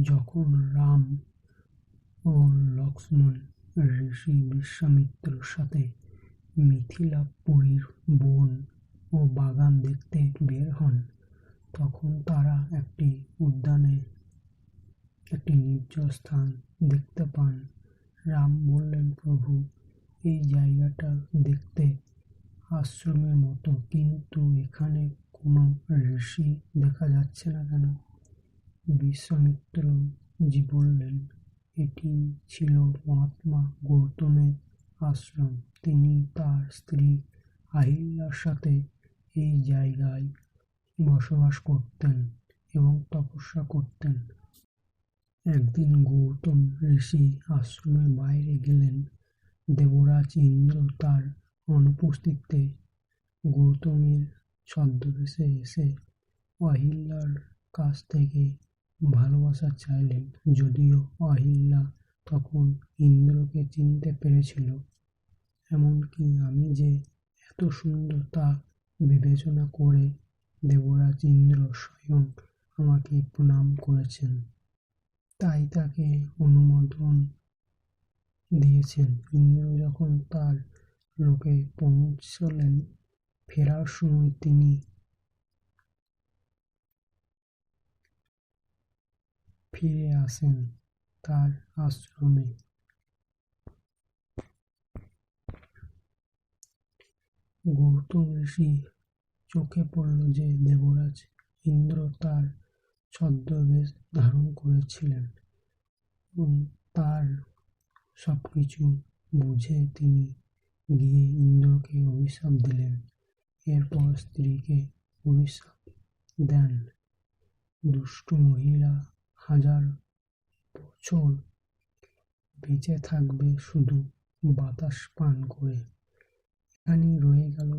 যখন রাম ও লক্ষ্মণ ঋষি বিশ্বামিত্রর সাথে মিথিলাপুরীর বন ও বাগান দেখতে বের হন, তখন তারা একটি উদ্যানে একটি নির্জন স্থান দেখতে পান। রাম বললেন, প্রভু, এই জায়গাটা দেখতে আশ্রমের মতো, কিন্তু এখানে কোনো ঋষি দেখা যাচ্ছে না কেন? বিশ্বামিত্রজি বললেন, এটি ছিল মহাত্মা গৌতমের আশ্রম। তিনি তাঁর স্ত্রী অহল্যার সাথে এই জায়গায় বসবাস করতেন এবং তপস্যা করতেন। একদিন গৌতম ঋষি আশ্রমের বাইরে গেলেন। দেবরাজ ইন্দ্র তাঁর অনুপস্থিতিতে গৌতমের ছদ্মবেশে এসে অহল্যার কাছ থেকে ভালোবাসা চাইলেন। যদিও অহল্যা তখন ইন্দ্রকে চিনতে পেরেছিল, এমনকি আমি যে এত সুন্দর তা বিবেচনা করে দেবরাজ ইন্দ্র স্বয়ং আমাকে প্রণাম করেছেন। তাই তাকে অনুমোদন দিয়েছেন। ইন্দ্র যখন তার লোকে পৌঁছলেন, ফেরার সময় তিনি ফিরে আসেন তার আশ্রমে। গৌতম ঋষি চোখে পড়ল যে, দেবরাজ ইন্দ্র তার ছদ্মবেশ ধারণ করেছিলেন। তার সবকিছু বুঝে তিনি গিয়ে ইন্দ্রকে অভিশাপ দিলেন। এরপর স্ত্রীকে অভিশাপ দেন, দুষ্টু মহিলা হাজার বছর বেঁচে থাকবে শুধু বাতাস পান করে। এখানেই রয়ে গেল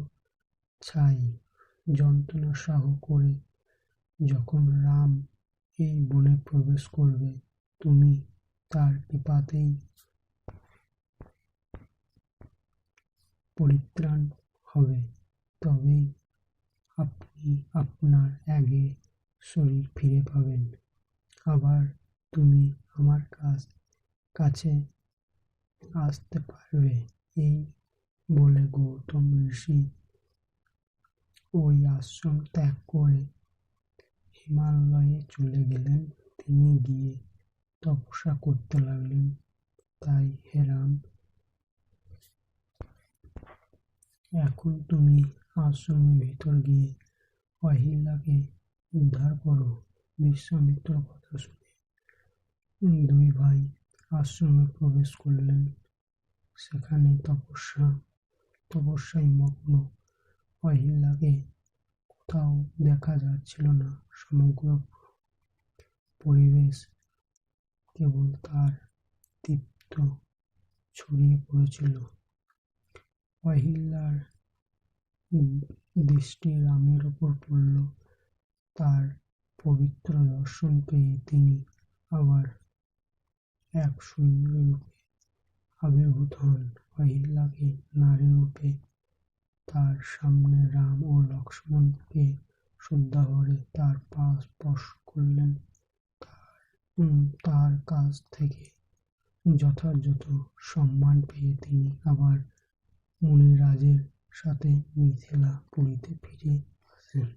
ছাই যন্ত্রণা সহ করে যখন রাম এই বনে প্রবেশ করবে, তুমি তার কৃপাতেই পরিত্রাণ হবে, তবেই আপনি আপনার আগে শরীর ফিরে পাবেন। আবার তুমি আমার কাছ কাছে আসতে পারবে। এই বলে গৌতম ঋষি ওই আশ্রম ত্যাগ করে হিমালয়ে চলে গেলেন। তিনি গিয়ে তপস্যা করতে লাগলেন। তাই হে রাম, এখন তুমি আশ্রমের ভিতর গিয়ে অহল্যাকে উদ্ধার করো। বিশ্বামিত্র দুই ভাই আশ্রমে প্রবেশ করলেন। সেখানে তপস্যা, তপস্যায় মগ্ন অহল্যাকে কোথাও দেখা যাচ্ছিল না। সমগ্র পরিবেশ কেবল তার দীপ্তি ছড়িয়ে পড়েছিল। অহল্যার দৃষ্টি রামের উপর পড়ল। তাঁর পবিত্র দর্শন পেয়ে তিনি আবার এক সুন্দরী রূপে আবির্ভূত হন। অহল্যাকে নারী রূপে তার সামনে রাম ও লক্ষ্মণকে শ্রদ্ধাভরে তার পা স্পর্শ করলেন। তার কাছ থেকে যথাযথ সম্মান পেয়ে তিনি আবার মুনিরাজের সাথে মিথিলা পুরীতে ফিরে আসেন।